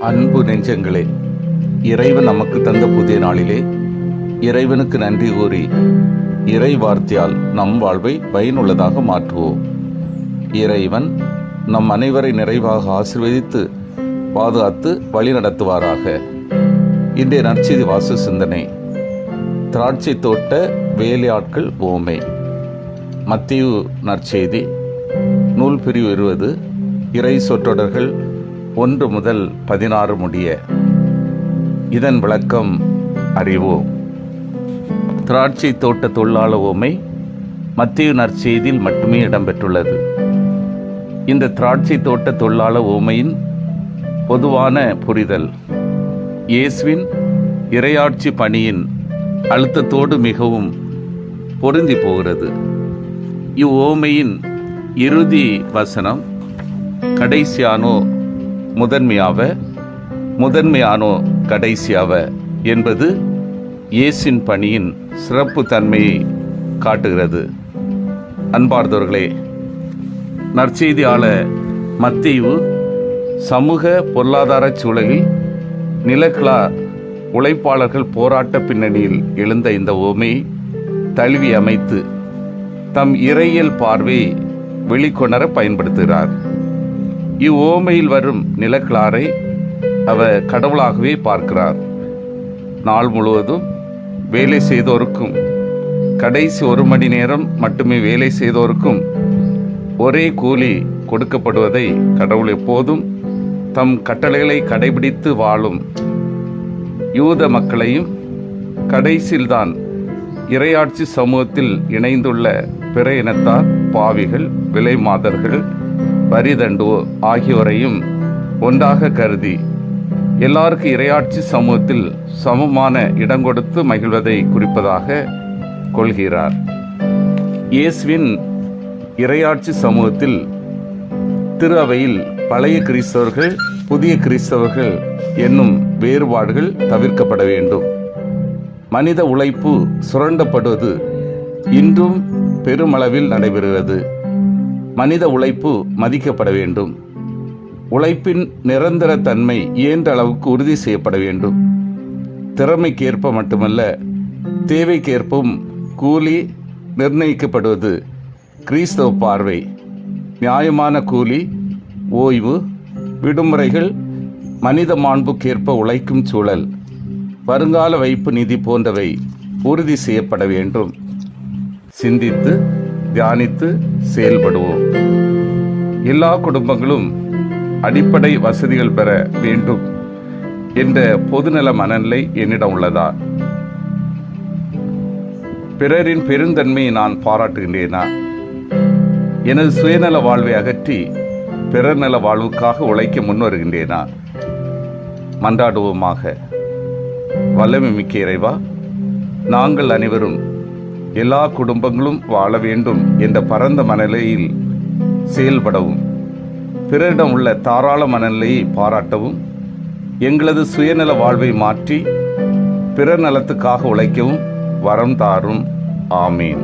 அன்பு நெஞ்சங்களே இறைவன் நமக்கு தந்த புதிய நாளிலே இறைவனுக்கு நன்றி கூறி இறை வார்த்தையால் நம் வாழ்வை பயனுள்ளதாக மாற்றுவோம். இறைவன் நம் அனைவரை நிறைவாக ஆசிர்வதித்து பாதுகாத்து வழி நடத்துவாராக. இன்றைய நற்செய்தி வாசு சிந்தனை திராட்சை தோட்ட வேலையாட்கள் ஓமை. மத்திய நற்செய்தி நூல் பிரிவு இருபது இறை சொற்றொடர்கள் ஒன்று முதல் பதினாறு முடிய இதன் விளக்கம் அறிவோம். திராட்சை தோட்ட தொழிலாள ஓமை மத்திய நற்செய்தியில் மட்டுமே இடம்பெற்றுள்ளது. இந்த திராட்சை தோட்ட தொழிலாள ஓமையின் பொதுவான புரிதல் இயேசுவின் இரையாட்சி பணியின் அழுத்தத்தோடு மிகவும் பொருந்தி போகிறது. இவ்வோமையின் இறுதி வசனம் கடைசியானோ முதன்மையாவ முதன்மையானோ கடைசியாவ என்பது இயேசின் பணியின் சிறப்பு தன்மையை காட்டுகிறது. அன்பார்ந்தவர்களே நற்செய்தியாளர் மத்தீவு சமூக பொருளாதார சூழலில் நிலக்கிழா உழைப்பாளர்கள் போராட்ட பின்னணியில் எழுந்த இந்த ஓமையை தழுவி அமைத்து தம் இறையியல் பார்வையை வெளிக்கொணர பயன்படுத்துகிறார். இவ்வோமையில் வரும் நிலக்கிழாரை அவர் கடவுளாகவே பார்க்கிறார். நாள் முழுவதும் வேலை செய்தோருக்கும் கடைசி ஒரு மணி நேரம் மட்டுமே வேலை செய்தோருக்கும் ஒரே கூலி கொடுக்கப்படுவதை கடவுள் எப்போதும் தம் கட்டளைகளை கடைபிடித்து வாழும் யூத மக்களையும் கடைசியில்தான் இரையாட்சி சமூகத்தில் இணைந்துள்ள பிற இனத்தார் பாவிகள் விலை மாதர்கள் வரிதண்டு ஆகியோரையும் ஒன்றாக கருதி எல்லாருக்கும் இரையாட்சி சமூகத்தில் சமமான இடம் கொடுத்து மகிழ்வதை குறிப்பதாக கொள்கிறார். இயேசுவின் இரையாட்சி சமூகத்தில் திரு அவையில் பழைய கிறிஸ்தவர்கள் புதிய கிறிஸ்தவர்கள் என்னும் வேறுபாடுகள் தவிர்க்கப்பட வேண்டும். மனித உழைப்பு சுரண்டப்படுவது இன்றும் பெருமளவில் நடைபெறுகிறது. மனித உழைப்பு மதிக்கப்பட வேண்டும். உழைப்பின் நிரந்தர தன்மை இயன்ற அளவுக்கு உறுதி செய்யப்பட வேண்டும். திறமைக்கேற்ப மட்டுமல்ல தேவைக்கேற்பும் கூலி நிர்ணயிக்கப்படுவது கிறிஸ்தவ பார்வை. நியாயமான கூலி ஓய்வு விடுமுறைகள் மனித மாண்புக்கேற்ப உழைக்கும் சூழல் வருங்கால வைப்பு நிதி போன்றவை உறுதி செய்யப்பட வேண்டும். சிந்தித்து தியானித்து செயல்படுவோம். எல்லா குடும்பங்களும் அடிப்படை வசதிகள் பெற வேண்டும் என்ற பொதுநல மனநிலை என்னிடம் உள்ளதா? பிறரின் பெருந்தன்மையை நான் பாராட்டுகின்றேனா? எனது சுயநல வாழ்வை அகற்றி பிறர் நல வாழ்வுக்காக உழைக்க முன்வருகின்றேனா? மன்றாடுவோமாக. வல்லமை மிக்க இறைவா நாங்கள் அனைவரும் எல்லா குடும்பங்களும் வாழ வேண்டும் என்ற பரந்த மனநிலையில் செயல்படவும் பிறரிடம் உள்ள தாராள மனநிலையை பாராட்டவும் எங்களது சுயநல வாழ்வை மாற்றி பிறர் நலத்துக்காக உழைக்கவும் வரம் தாரும். ஆமீன்.